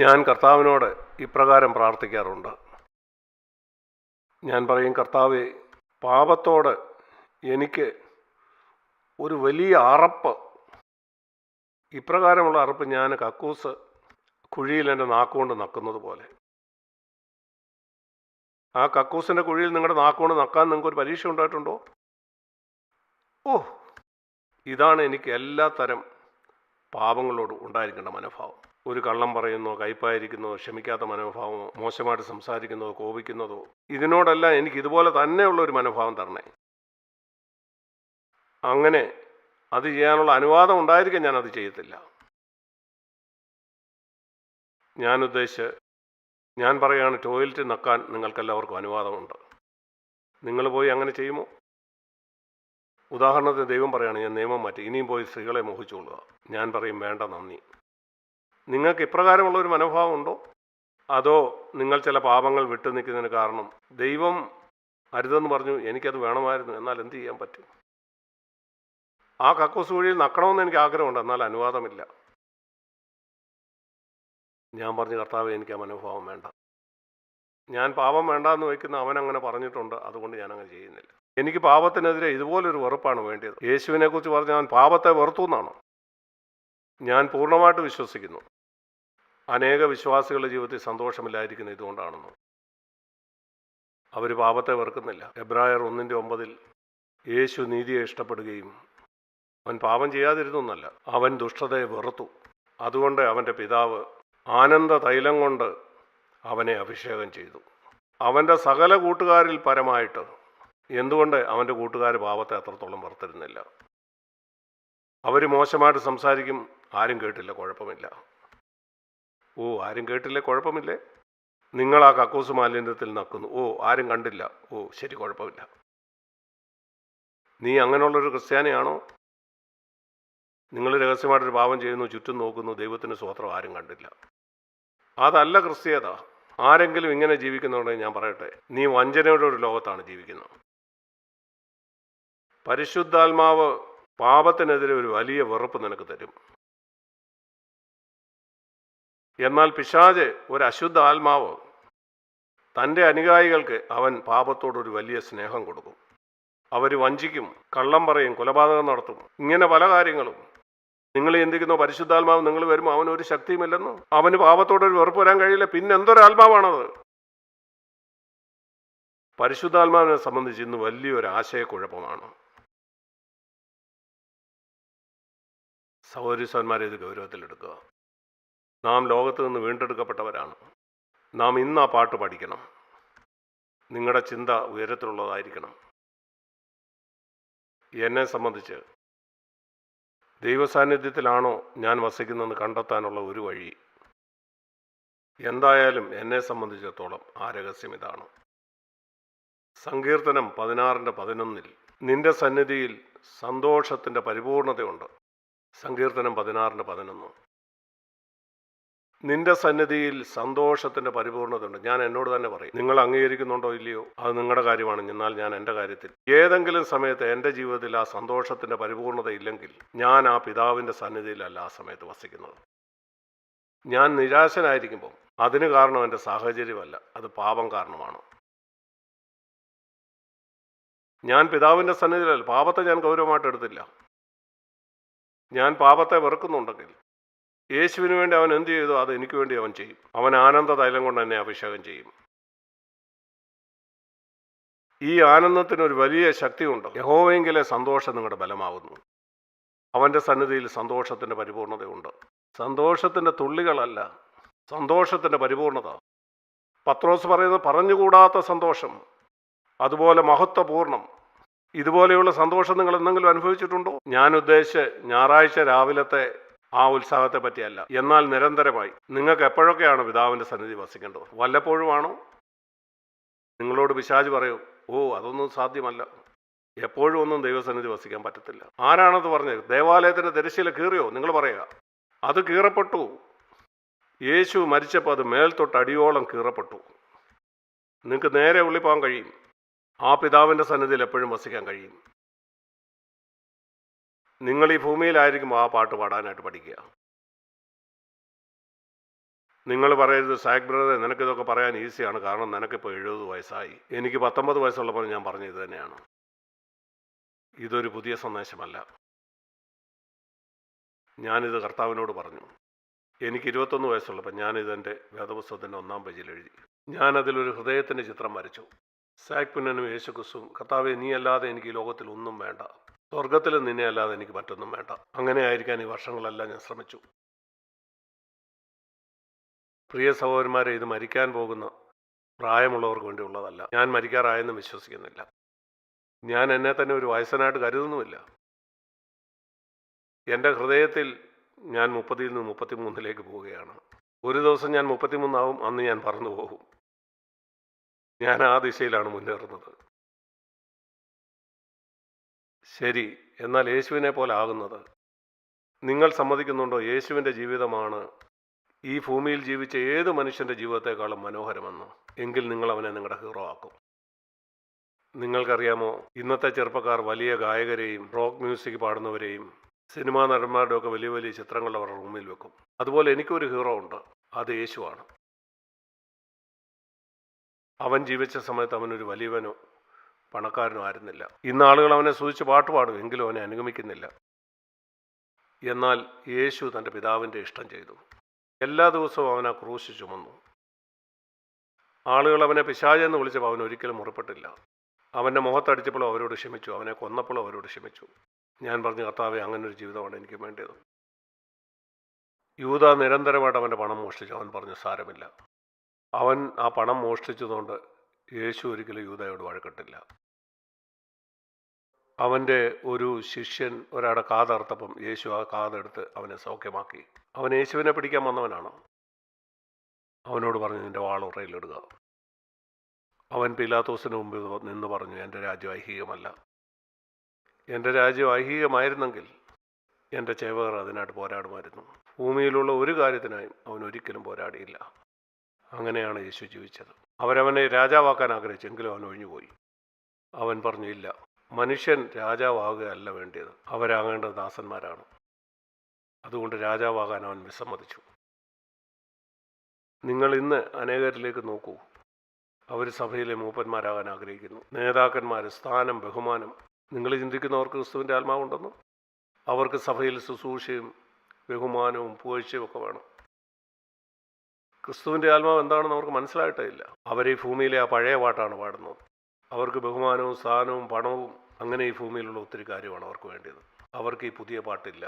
ഞാൻ കർത്താവിനോട് ഇപ്രകാരം പ്രാർത്ഥിക്കാറുണ്ട്. ഞാൻ പറയും കർത്താവെ പാപത്തോട് എനിക്ക് ഒരു വലിയ അറപ്പ്. ഇപ്രകാരമുള്ള അറപ്പ് ഞാൻ കക്കൂസ് കുഴിയിൽ എന്റെ നാക്കുകൊണ്ട് നക്കുന്നത് പോലെ. ആ കക്കൂസിന്റെ കുഴിയിൽ നിങ്ങളുടെ നാക്കുകൊണ്ട് നക്കാൻ നിങ്ങൾക്കൊരു പരീക്ഷ ഉണ്ടായിട്ടുണ്ടോ? ഓ ഇതാണ് എനിക്ക് എല്ലാ തരം പാപങ്ങളോടും ഉണ്ടായിരിക്കേണ്ട മനോഭാവം. ഒരു കള്ളം പറയുന്നോ കയ്പായിരിക്കുന്നതോ ക്ഷമിക്കാത്ത മനോഭാവമോ മോശമായിട്ട് സംസാരിക്കുന്നതോ കോപിക്കുന്നതോ ഇതിനോടല്ല എനിക്ക് ഇതുപോലെ തന്നെയുള്ള ഒരു മനോഭാവം തരണേ. അങ്ങനെ അത് ചെയ്യാനുള്ള അനുവാദം ഞാൻ അത് ചെയ്യത്തില്ല. ഞാൻ ഉദ്ദേശിച്ച് ഞാൻ പറയുകയാണ് ടോയ്ലറ്റ് നക്കാൻ നിങ്ങൾക്കെല്ലാവർക്കും അനുവാദമുണ്ട്. നിങ്ങൾ പോയി അങ്ങനെ ചെയ്യുമോ? ഉദാഹരണത്തിന് ദൈവം പറയുകയാണ് ഞാൻ നിയമം മാറ്റി ഇനിയും പോയി സ്ത്രീകളെ മോഹിച്ചുകൊള്ളുക. ഞാൻ പറയും വേണ്ട നന്ദി. നിങ്ങൾക്ക് ഇപ്രകാരമുള്ള ഒരു മനോഭാവം ഉണ്ടോ? അതോ നിങ്ങൾ ചില പാപങ്ങൾ വിട്ടു നിൽക്കുന്നതിന് കാരണം ദൈവം അരുതെന്ന് പറഞ്ഞു എനിക്കത് വേണമായിരുന്നു എന്നാൽ എന്ത് ചെയ്യാൻ പറ്റും? ആ കക്കൂസ് കുഴിയിൽ നക്കണമെന്ന് എനിക്ക് ആഗ്രഹമുണ്ട് എന്നാൽ അനുവാദമില്ല. ഞാൻ പറഞ്ഞു കർത്താവ് എനിക്ക് ആ മനോഭാവം വേണ്ട. ഞാൻ പാപം വേണ്ട എന്ന് വയ്ക്കുന്ന അവൻ അങ്ങനെ പറഞ്ഞിട്ടുണ്ട് അതുകൊണ്ട് ഞാൻ അങ്ങനെ ചെയ്യുന്നില്ല. എനിക്ക് പാപത്തിനെതിരെ ഇതുപോലൊരു വെറുപ്പാണ് വേണ്ടത് യേശുവിനെ കുറിച്ച് പറഞ്ഞ ഞാൻ പാപത്തെ വെറുത്തു എന്നാണ്? ഞാൻ പൂർണമായിട്ട് വിശ്വസിക്കുന്നു. അനേക വിശ്വാസികളുടെ ജീവിതത്തിൽ സന്തോഷമില്ലായിരിക്കുന്ന ഇതുകൊണ്ടാണെന്ന്. അവർ പാപത്തെ വെറുക്കുന്നില്ല. എബ്രായർ ഒന്നിന്റെ ഒമ്പതിൽ യേശു നീതിയെ ഇഷ്ടപ്പെടുകയും അവൻ പാപം ചെയ്യാതിരുന്നു എന്നല്ല അവൻ ദുഷ്ടതയെ വെറുത്തു. അതുകൊണ്ട് അവന്റെ പിതാവ് ആനന്ദ തൈലം കൊണ്ട് അവനെ അഭിഷേകം ചെയ്തു. അവന്റെ സകല കൂട്ടുകാരിൽ പരമായിട്ട് എന്തുകൊണ്ട് അവന്റെ കൂട്ടുകാർ പാപത്തെ അത്രത്തോളം വെറുത്തിരുന്നില്ല? അവർ മോശമായിട്ട് സംസാരിക്കും ആരും കേട്ടില്ല കുഴപ്പമില്ല. ഓ ആരും കേട്ടില്ലേ? കുഴപ്പമില്ലേ? നിങ്ങൾ ആ കക്കൂസ് മാലിന്യത്തിൽ നക്കുന്നു. ഓ ആരും കണ്ടില്ല. ഓ ശരി കുഴപ്പമില്ല. നീ അങ്ങനെയുള്ളൊരു ക്രിസ്ത്യാനിയാണോ? നിങ്ങൾ രഹസ്യമായിട്ടൊരു പാപം ചെയ്യുന്നു ചുറ്റും നോക്കുന്നു ദൈവത്തിന് സ്വത്രം ആരും കണ്ടില്ല. അതല്ല ക്രിസ്തീയത ആരെങ്കിലും ഇങ്ങനെ ജീവിക്കുന്നുണ്ടെങ്കിൽ ഞാൻ പറയട്ടെ നീ വഞ്ചനയുടെ ഒരു ലോകത്താണ് ജീവിക്കുന്നത്. പരിശുദ്ധാത്മാവ് പാപത്തിനെതിരെ ഒരു വലിയ വെറുപ്പ് നിനക്ക് തരും. എന്നാൽ പിശാജ് ഒരു അശുദ്ധ ആത്മാവ്. തന്റെ അനുകായികൾക്ക് അവൻ പാപത്തോടൊരു വലിയ സ്നേഹം കൊടുക്കും. അവർ വഞ്ചിക്കും കള്ളം പറയും കൊലപാതകം നടത്തും. ഇങ്ങനെ പല കാര്യങ്ങളും. നിങ്ങൾ ചിന്തിക്കുന്ന പരിശുദ്ധാത്മാവ് നിങ്ങൾ വരുമ്പോൾ അവനൊരു ശക്തിയുമില്ലെന്ന്? അവന് പാപത്തോടൊരു വെറുപ്പ് വരാൻ കഴിയില്ല. പിന്നെ എന്തൊരാത്മാവാണത്? പരിശുദ്ധാത്മാവിനെ സംബന്ധിച്ച് ഇന്ന് വലിയൊരു ആശയക്കുഴപ്പമാണ്. സഹോദരിസന്മാരെ ഇത് ഗൗരവത്തിലെടുക്കുക. നാം ലോകത്ത് നിന്ന് വീണ്ടെടുക്കപ്പെട്ടവരാണ്. നാം ഇന്ന് ആ പാട്ട് പഠിക്കണം. നിങ്ങളുടെ ചിന്ത ഉയരത്തിലുള്ളതായിരിക്കണം. എന്നെ സംബന്ധിച്ച് ദൈവസാന്നിധ്യത്തിലാണോ ഞാൻ വസിക്കുന്നതെന്ന് കണ്ടെത്താനുള്ള ഒരു വഴി എന്തായാലും എന്നെ സംബന്ധിച്ചിടത്തോളം ആ രഹസ്യം ഇതാണ്. സങ്കീർത്തനം പതിനാറിന്റെ പതിനൊന്നിൽ നിന്റെ സന്നിധിയിൽ സന്തോഷത്തിന്റെ പരിപൂർണതയുണ്ട്. സങ്കീർത്തനം പതിനാറിന്റെ പതിനൊന്ന്. നിന്റെ സന്നിധിയിൽ സന്തോഷത്തിന്റെ പരിപൂർണതയുണ്ട്. ഞാൻ എന്നോട് തന്നെ പറയും നിങ്ങൾ അംഗീകരിക്കുന്നുണ്ടോ ഇല്ലയോ? അത് നിങ്ങളുടെ കാര്യമാണ്. എന്നാൽ ഞാൻ എന്റെ കാര്യത്തിൽ ഏതെങ്കിലും സമയത്ത് എന്റെ ജീവിതത്തിൽ ആ സന്തോഷത്തിന്റെ പരിപൂർണത ഇല്ലെങ്കിൽ ഞാൻ ആ പിതാവിന്റെ സന്നിധിയിലല്ല ആ സമയത്ത് വസിക്കുന്നത്. ഞാൻ നിരാശനായിരിക്കുമ്പോൾ അതിന് കാരണം എന്റെ സാഹചര്യമല്ല അത് പാപം കാരണമാണ്. ഞാൻ പിതാവിന്റെ സന്നിധിയിലല്ല. പാപത്തെ ഞാൻ ഗൗരവമായിട്ട് എടുത്തില്ല. ഞാൻ പാപത്തെ വെറുക്കുന്നുണ്ടെങ്കിൽ യേശുവിന് വേണ്ടി അവൻ എന്ത് ചെയ്തു അത് എനിക്ക് വേണ്ടി അവൻ ചെയ്യും. അവൻ ആനന്ദ തൈലം കൊണ്ട് എന്നെ അഭിഷേകം ചെയ്യും. ഈ ആനന്ദത്തിന് ഒരു വലിയ ശക്തിയുണ്ട് യഹോവെങ്കിലെ സന്തോഷം നിങ്ങളുടെ ബലമാവുന്നു. അവന്റെ സന്നിധിയിൽ സന്തോഷത്തിന്റെ പരിപൂർണതയുണ്ട്. സന്തോഷത്തിന്റെ തുള്ളികളല്ല സന്തോഷത്തിന്റെ പരിപൂർണത. പത്രോസ് പറയുന്നത് പറഞ്ഞുകൂടാത്ത സന്തോഷം അതുപോലെ മഹത്വപൂർണം. ഇതുപോലെയുള്ള സന്തോഷം നിങ്ങൾ എന്തെങ്കിലും അനുഭവിച്ചിട്ടുണ്ടോ? ഞാൻ ഉദ്ദേശിച്ച് ഞായറാഴ്ച രാവിലത്തെ ആ ഉത്സാഹത്തെ പറ്റിയല്ല. എന്നാൽ നിരന്തരമായി നിങ്ങൾക്ക് എപ്പോഴൊക്കെയാണ് പിതാവിന്റെ സന്നിധി വസിക്കേണ്ടത്? വല്ലപ്പോഴുമാണോ? നിങ്ങളോട് പിശാജ് പറയൂ ഓ അതൊന്നും സാധ്യമല്ല. എപ്പോഴും ഒന്നും ദൈവസന്നിധി വസിക്കാൻ പറ്റത്തില്ല. ആരാണത് പറഞ്ഞത്? ദേവാലയത്തിന്റെ തിരശ്ശീല കീറിയോ? നിങ്ങൾ പറയുക. അത് കീറപ്പെട്ടു. യേശു മരിച്ചപ്പോൾ അത് മേൽത്തൊട്ട് അടിയോളം കീറപ്പെട്ടു. നിങ്ങൾക്ക് നേരെ ഉള്ളിപ്പോകാൻ കഴിയും. ആ പിതാവിന്റെ സന്നിധിയിൽ എപ്പോഴും വസിക്കാൻ കഴിയും. നിങ്ങൾ ഈ ഭൂമിയിലായിരിക്കും ആ പാട്ട് പാടാനായിട്ട് പഠിക്കുക. നിങ്ങൾ പറയരുത് സാക് ബ്രദർ നിനക്കിതൊക്കെ പറയാൻ ഈസിയാണ്. കാരണം നിനക്കിപ്പോൾ എഴുപത് വയസ്സായി. എനിക്ക് പത്തൊമ്പത് വയസ്സുള്ളപ്പോൾ ഞാൻ പറഞ്ഞത് തന്നെയാണ്. ഇതൊരു പുതിയ സന്ദേശമല്ല. ഞാനിത് കർത്താവിനോട് പറഞ്ഞു. എനിക്ക് ഇരുപത്തൊന്ന് വയസ്സുള്ളപ്പോൾ ഞാനിതെന്റെ വേദപുസ്തകത്തിന്റെ ഒന്നാം പേജിൽ എഴുതി. ഞാനതിലൊരു ഹൃദയത്തിന്റെ ചിത്രം വരച്ചു. സാക് പുന്നനും യേശുക്കുസും കർത്താവെ നീ അല്ലാതെ എനിക്ക് ലോകത്തിൽ ഒന്നും വേണ്ട. സ്വർഗത്തിൽ നിന്നെ അല്ലാതെ എനിക്ക് മറ്റൊന്നും വേണ്ട. അങ്ങനെ ആയിരിക്കാൻ ഈ വർഷങ്ങളെല്ലാം ഞാൻ ശ്രമിച്ചു. പ്രിയ സഹോദരന്മാരെ ഇത് മരിക്കാൻ പോകുന്ന പ്രായമുള്ളവർക്ക് വേണ്ടിയുള്ളതല്ല ഞാൻ മരിക്കാറായെന്ന് വിശ്വസിക്കുന്നില്ല. ഞാൻ എന്നെ തന്നെ ഒരു വയസ്സനായിട്ട് കരുതുന്നുമില്ല. എന്റെ ഹൃദയത്തിൽ ഞാൻ മുപ്പതിൽ നിന്ന് മുപ്പത്തിമൂന്നിലേക്ക് പോവുകയാണ്. ഒരു ദിവസം ഞാൻ മുപ്പത്തിമൂന്നാവും അന്ന് ഞാൻ പറന്നു പോകും ഞാൻ ആ ദിശയിലാണ് മുന്നേറുന്നത്. ശരി എന്നാൽ യേശുവിനെ പോലെ ആകുന്നത്. നിങ്ങൾ സമ്മതിക്കുന്നുണ്ടോ? യേശുവിന്റെ ജീവിതമാണ് ഈ ഭൂമിയിൽ ജീവിച്ച ഏത് മനുഷ്യന്റെ ജീവിതത്തെക്കാളും മനോഹരമെന്ന്? എങ്കിൽ നിങ്ങൾ അവനെ നിങ്ങളുടെ ഹീറോ ആക്കും. നിങ്ങൾക്കറിയാമോ? ഇന്നത്തെ ചെറുപ്പക്കാർ വലിയ ഗായകരെയും റോക്ക് മ്യൂസിക് പാടുന്നവരെയും സിനിമാ നടന്മാരുടെ ഒക്കെ വലിയ വലിയ ചിത്രങ്ങൾ അവരുടെ റൂമിൽ വെക്കും. അതുപോലെ എനിക്കൊരു ഹീറോ ഉണ്ട്. അത് യേശുവാണ്. അവൻ ജീവിച്ച സമയത്ത് അവനൊരു വലിയവനോ പണക്കാരനോ ആയിരുന്നില്ല. ഇന്ന് ആളുകൾ അവനെ സൂചിച്ച് പാട്ട് പാടും എങ്കിലും അവനെ അനുഗമിക്കുന്നില്ല. എന്നാൽ യേശു തന്റെ പിതാവിന്റെ ഇഷ്ടം ചെയ്തു. എല്ലാ ദിവസവും അവൻ ആ ക്രൂശ് ചുമന്നു. ആളുകൾ അവനെ പിശാചെന്ന് വിളിച്ചപ്പോൾ അവൻ ഒരിക്കലും മുറപ്പെട്ടില്ല. അവന്റെ മുഖത്തടിച്ചപ്പോഴും അവരോട് ക്ഷമിച്ചു. അവനെ കൊന്നപ്പോഴും അവരോട് ക്ഷമിച്ചു. ഞാൻ പറഞ്ഞു കർത്താവെ അങ്ങനൊരു ജീവിതമാണ് എനിക്ക് വേണ്ടത്. യൂത നിരന്തരമായിട്ട് അവന്റെ പണം മോഷ്ടിച്ചു. അവൻ പറഞ്ഞു സാരമില്ല. അവൻ ആ പണം മോഷ്ടിച്ചതുകൊണ്ട് യേശു ഒരിക്കലും യൂതയോട് വഴക്കിട്ടില്ല. അവന്റെ ഒരു ശിഷ്യൻ ഒരാളുടെ കാതർത്തപ്പം യേശു ആ കാതെടുത്ത് അവനെ സൗഖ്യമാക്കി. അവൻ യേശുവിനെ പിടിക്കാൻ വന്നവനാണ്? അവനോട് പറഞ്ഞു നിന്റെ വാളുറയിലിടുക അവൻ പിലാത്തോസിന് മുമ്പിൽ നിന്ന് പറഞ്ഞു എന്റെ രാജ്യം ഐഹികമല്ല. എന്റെ രാജ്യം ഐഹികമായിരുന്നെങ്കിൽ എന്റെ ചേവകർ അതിനായിട്ട് പോരാടുമായിരുന്നു. ഭൂമിയിലുള്ള ഒരു കാര്യത്തിനായും അവൻ ഒരിക്കലും പോരാടിയില്ല. അങ്ങനെയാണ് യേശു ജീവിച്ചത്. അവരവനെ രാജാവാക്കാൻ ആഗ്രഹിച്ചെങ്കിലും അവൻ ഒഴിഞ്ഞുപോയി. അവൻ പറഞ്ഞു ഇല്ല മനുഷ്യൻ രാജാവാകുകയല്ല വേണ്ടിയത്. അവരാകേണ്ടത് ദാസന്മാരാണ്. അതുകൊണ്ട് രാജാവാകാൻ അവൻ വിസമ്മതിച്ചു. നിങ്ങൾ ഇന്ന് അനേകരിലേക്ക് നോക്കൂ. അവർ സഭയിലെ മൂപ്പന്മാരാകാൻ ആഗ്രഹിക്കുന്നു. നേതാക്കന്മാർ സ്ഥാനം ബഹുമാനം. നിങ്ങൾ ചിന്തിക്കുന്നവർക്ക് ക്രിസ്തുവിന്റെ ആത്മാവുണ്ടെന്ന്? അവർക്ക് സഭയിൽ ശുശ്രൂഷയും ബഹുമാനവും പുകഴ്ചയും ഒക്കെ വേണം. ക്രിസ്തുവിന്റെ ആത്മാവ് എന്താണെന്ന് അവർക്ക് മനസ്സിലായിട്ടേ ഇല്ല. അവർ ഈ ഭൂമിയിലെ ആ പഴയ പാട്ടാണ് പാടുന്നത്. അവർക്ക് ബഹുമാനവും സ്ഥാനവും പണവും അങ്ങനെ ഈ ഭൂമിയിലുള്ള ഒത്തിരി കാര്യമാണ് അവർക്ക് വേണ്ടത് അവർക്ക് ഈ പുതിയ പാട്ടില്ല.